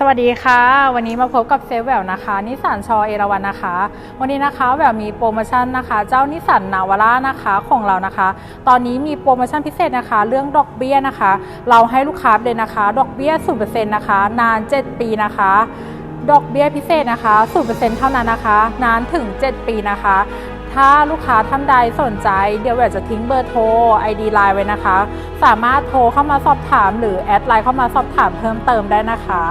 สวัสดีค่ะ วันนี้มาพบกับเซฟแววนะคะนิสสันชอเอราวันนะคะ วันนี้นะคะแววมีโปรโมชั่นนะคะ เจ้านิสสันนาวาร่านะคะของเรานะคะ ตอนนี้มีโปรโมชั่นพิเศษนะคะ เรื่องดอกเบี้ยนะคะ เราให้ลูกค้าเลยนะคะ ดอกเบี้ยศูนต์นะคะ นาน 7 ปีนะคะ ดอกเบี้ยพิเศษนะคะศูนเปอร์เซ็นต์เท่านั้นนะคะ นานถึง 7 ปีนะคะถ้าลูกค้าท่านใดสนใจเดี๋ยวแบวจะทิ้งเบอร์โทร ID ไลน์ไว้นะคะ สามารถโทรเข้ามาสอบถามหรือแอดไลน์เข้ามาสอบถามเพิ่มเติมได้นะคะ